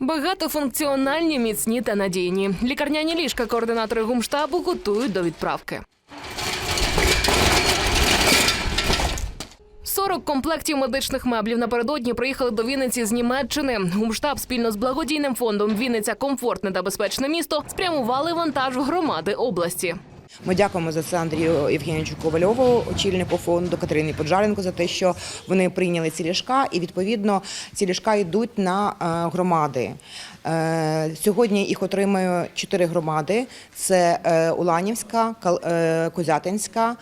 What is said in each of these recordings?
Багатофункціональні, міцні та надійні. Лікарняні ліжка координатори гумштабу готують до відправки. 40 комплектів медичних меблів напередодні приїхали до Вінниці з Німеччини. Гумштаб спільно з благодійним фондом Вінниця комфортне та безпечне місто спрямували вантаж в громади області. Ми дякуємо за це Андрію Євгенійовичу Ковальову, очільнику фонду Катерині Поджаренко, за те, що вони прийняли ці ліжка, і відповідно ці ліжка йдуть на е, громади. Е, Сьогодні їх отримає чотири громади: це е, Уланівська, Козятинська,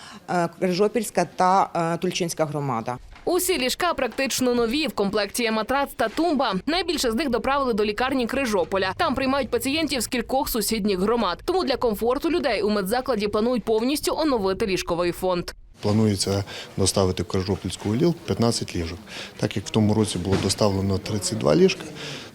Крижопільська та Тульчинська громада. Усі ліжка практично нові. В комплекті є матрац та тумба. Найбільше з них доправили до лікарні Крижополя. Там приймають пацієнтів з кількох сусідніх громад. Тому для комфорту людей у медзакладі планують повністю оновити ліжковий фонд. Планується доставити в Кажопільську ЛІЛ 15 ліжок. Так як в тому році було доставлено 32 ліжка,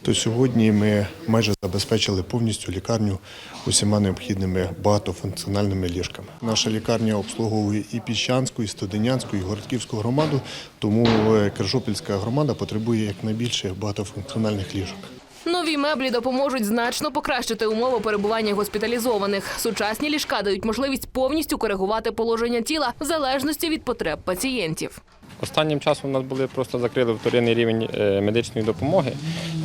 то сьогодні ми майже забезпечили повністю лікарню усіма необхідними багатофункціональними ліжками. Наша лікарня обслуговує і Піщанську, і Студенянську, і Городківську громаду, тому е, громада потребує якнайбільше багатофункціональних ліжок. Нові меблі допоможуть значно покращити умови перебування госпіталізованих. Сучасні ліжка дають можливість повністю коригувати положення тіла в залежності від потреб пацієнтів. Останнім часом у нас були просто закрили вторинний рівень е, медичної допомоги.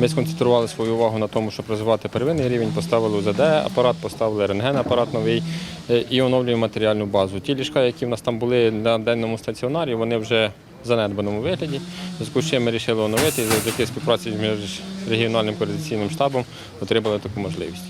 Ми сконцентрували свою увагу на тому, щоб розвивати первинний рівень, поставили УЗД апарат, поставили рентген-апарат новий е, і оновлюємо матеріальну базу. Ті ліжка, які в нас там були на денному стаціонарі, вони вже занедбаному вигляді. Зв'язку з чим ми вирішили оновити і завдяки співпраці з регіональним координаційним штабом отримали таку можливість.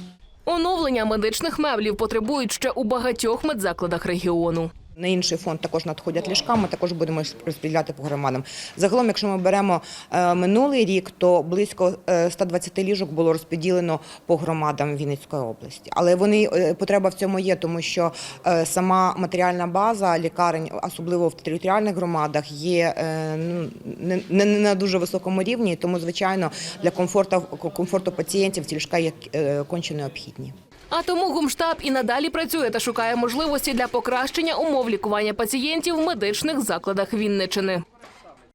Оновлення медичних меблів потребують ще у багатьох медзакладах регіону. На інший фонд також надходять ліжка, ми також будемо розподіляти по громадам. Загалом, якщо ми беремо е, минулий рік, то близько е, 120 ліжок було розподілено по громадам Вінницької області. Але вони е, потреба в цьому є, тому що е, сама матеріальна база лікарень, особливо в територіальних громадах, є е, ну, не, не на дуже високому рівні. Тому, звичайно, для комфорту комфорту пацієнтів ці ліжка є е, конче необхідні. А тому гумштаб і надалі працює та шукає можливості для покращення умов лікування пацієнтів в медичних закладах Вінничини.